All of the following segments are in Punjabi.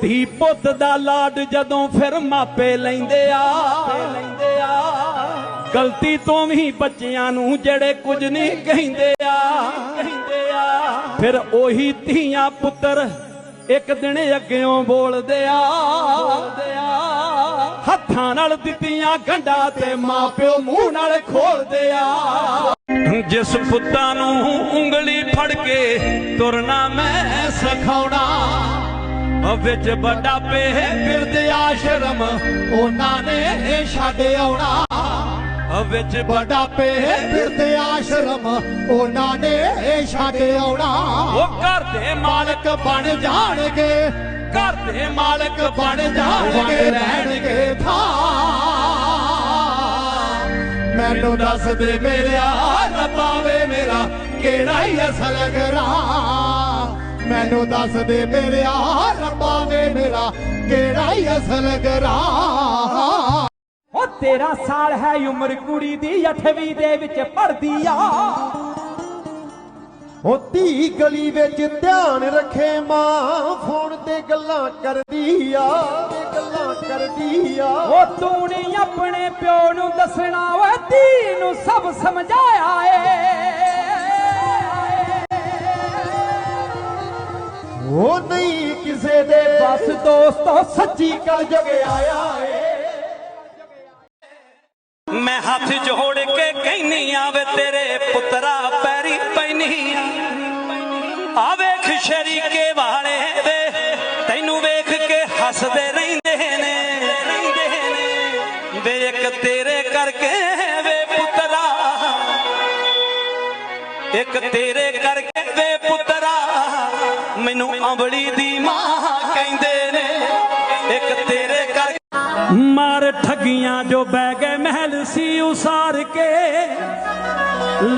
ਧੀ ਪੁੱਤ ਦਾ ਲਾਡ ਜਦੋਂ ਫਿਰ ਮਾਪੇ ਲੈਂਦੇ ਆ। ਗਲਤੀ ਤੋਂ ਵੀ ਬੱਚਿਆਂ ਨੂੰ ਜਿਹੜੇ ਕੁਝ ਨਹੀਂ ਕਹਿੰਦੇ ਆ। ਕਹਿੰਦੇ ਆ ਫਿਰ ਉਹੀ ਧੀਆਂ ਪੁੱਤਰ ਇੱਕ ਦਿਨ ਅੱਗਿਓਂ ਬੋਲਦੇ ਆ। ਹੱਥਾਂ ਨਾਲ ਦਿੱਤੀਆਂ ਗੰਢਾਂ ਤੇ ਮਾਪਿਓ ਮੂੰਹ ਨਾਲ ਖੋਲਦੇ ਆ। ਜਿਸ ਪੁੱਤਾਂ ਨੂੰ ਉਂਗਲੀ ਫੜ ਕੇ ਤੁਰਨਾ ਮੈਂ ਸਿਖਾਉਣਾ। ਵਿੱਚ ਵੱਡਾ ਪੇ ਬਿਰਦ ਆਸ਼ਰਮ ਉਹਨਾਂ ਨੇ ਛੱਡ ਆਉਣਾ। ਉਹ ਵਿੱਚ ਵੱਡਾ ਪੇ ਆਸ਼ਰਮ ਉਹਨਾਂ ਨੇ ਛੱਡ ਆਉਣਾ। ਉਹ ਘਰ ਦੇ ਮਾਲਕ ਬਣ ਜਾਣਗੇ, ਘਰ ਦੇ ਮਾਲਕ ਬਣ ਜਾਣਗੇ, ਰਹਿਣਗੇ ਥਾਂ। ਮੈਨੂੰ ਦੱਸ ਦੇ ਮੇਰਿਆ ਰੱਬਾ ਵੇ ਮੇਰਾ ਕਿਹੜਾ ਹੀ ਅਸਲ ਗਰਾ ਮੈਨੂੰ ਦੱਸ ਦੇ ਮੇਰਿਆ ਰੱਬਾ ਵੇ ਮੇਰਾ ਕਿਹੜਾ ਹੀ ਅਸਲ ਗਰਾ। ਉਹ 13 ਸਾਲ ਹੈ ਉਮਰ ਕੁੜੀ ਦੀ 8ਵੀਂ ਦੇ ਵਿੱਚ ਪੜਦੀ ਆ। ਉਹ ਧੀ ਗਲੀ ਵਿੱਚ ਧਿਆਨ ਰੱਖੇ ਮਾਂ ਫੋਨ ਤੇ ਗੱਲਾਂ ਕਰਦੀ ਆ ਤੇ ਗੱਲਾਂ ਕਰਦੀ ਆ। ਉਹ ਤੂੰ ਨਹੀਂ ਆਪਣੇ ਪਿਓ ਨੂੰ ਦੱਸਣਾ ਓਏ ਧੀ ਨੂੰ ਸਭ ਸਮਝਾਇਆ। ਦੇ ਦੋਸਤੋ ਸੱਚੀ ਕਲ ਜਗ ਆਇਆ ਏ। ਮੈਂ ਹੱਥ ਜੋੜ ਕੇ ਕਹਿਨੀ ਆਵੇ ਤੇਰੇ ਪੁੱਤਰਾ ਪੈਰੀ ਪੈਨੀ ਆਵੇ ਵੇਖ ਸ਼ਰੀਕੇ ਵਾਲੇ ਵੇ ਤੈਨੂੰ ਵੇਖ ਕੇ ਹੱਸਦੇ ਰਹਿੰਦੇ ਨੇ ਰਹਿੰਦੇ ਨੇ। ਵੇ ਇੱਕ ਤੇਰੇ ਕਰਕੇ ਵੇ ਇੱਕ ਤੇਰੇ ਕਰਕੇ ਵੇ ਪੁੱਤਰਾ, ਮੈਨੂੰ ਅੰਬੜੀ ਦੀ ਮਾਂ ਕਹਿੰਦੇ ਨੇ। ਇੱਕ ਤੇਰੇ ਕਰਕੇ ਮਾਰ ਠੱਗੀਆਂ ਜੋ ਬਹਿ ਗਏ ਮਹਿਲ ਸੀ ਉਸਾਰ ਕੇ,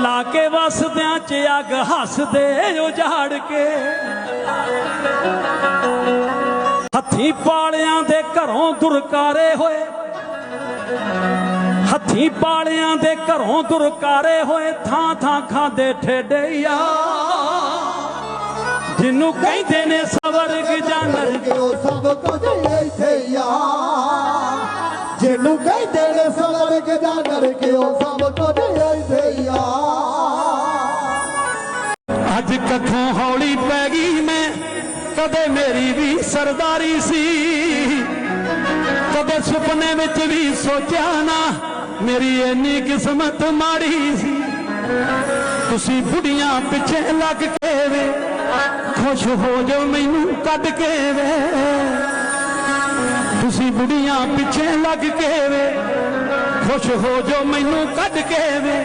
ਲਾ ਕੇ ਵਸਦਿਆਂ ਚ ਅੱਗ ਹੱਸਦੇ ਉਜਾੜ ਕੇ। ਹੱਥੀ ਪਾਲਿਆਂ ਦੇ ਘਰੋਂ ਦੁਰਕਾਰੇ ਹੋਏ। ਹੱਥੀ ਪਾਲਿਆਂ ਦੇ ਘਰੋਂ ਦੁਰਕਾਰੇ ਹੋਏ ਥਾਂ ਥਾਂ ਖਾਂਦੇ ਠੇਡਿਆ ਜਿਹਨੂੰ ਕਹਿੰਦੇ ਨੇ ਸਵਰਗ ਜਾਨਰ ਕਿ ਉਹ ਸਭ ਕੁਝ ਇੱਥੇ ਆ ਜਿਹਨੂੰ ਕਹਿੰਦੇ ਨੇ ਸਵਰਗ ਦਾ ਨਰ ਕਿ ਉਹ ਸਭ ਕੁਝ ਇੱਥੇ ਆ। ਅੱਜ ਕੱਥੋਂ ਹੌਲੀ ਪੈ ਗਈ ਮੈਂ ਕਦੇ ਮੇਰੀ ਵੀ ਸਰਦਾਰੀ ਸੀ। ਕਦੇ ਸੁਪਨੇ ਵਿੱਚ ਵੀ ਸੋਚਿਆ ਨਾ ਮੇਰੀ ਇੰਨੀ ਕਿਸਮਤ ਮਾੜੀ ਸੀ। ਤੁਸੀਂ ਬੁੜੀਆਂ ਪਿੱਛੇ ਲੱਗ ਕੇ ਵੇ, ਖੁਸ਼ ਹੋ ਜਾਓ ਮੈਨੂੰ ਕੱਢ ਕੇ ਵੇ। ਤੁਸੀਂ ਬੁੜੀਆਂ ਪਿੱਛੇ ਲੱਗ ਕੇ ਵੇ, ਖੁਸ਼ ਹੋ ਜਾਓ ਮੈਨੂੰ ਕੱਢ ਕੇ ਵੇ।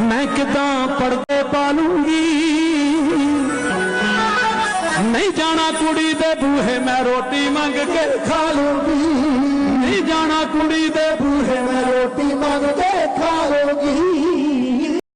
ਮੈਂ ਕਿਦਾਂ ਪਰਦੇ ਪਾਲੂੰਗੀ? ਨਹੀਂ ਜਾਣਾ ਕੁੜੀ ਦੇ ਬੂਹੇ, ਮੈਂ ਰੋਟੀ ਮੰਗ ਕੇ ਖਾ ਲੂੰਗੀ। ਨਹੀਂ ਜਾਣਾ ਕੁੜੀ ਦੇ ਬੂਹੇ, ਮੈਂ ਰੋਟੀ ਮੰਗ ਕੇ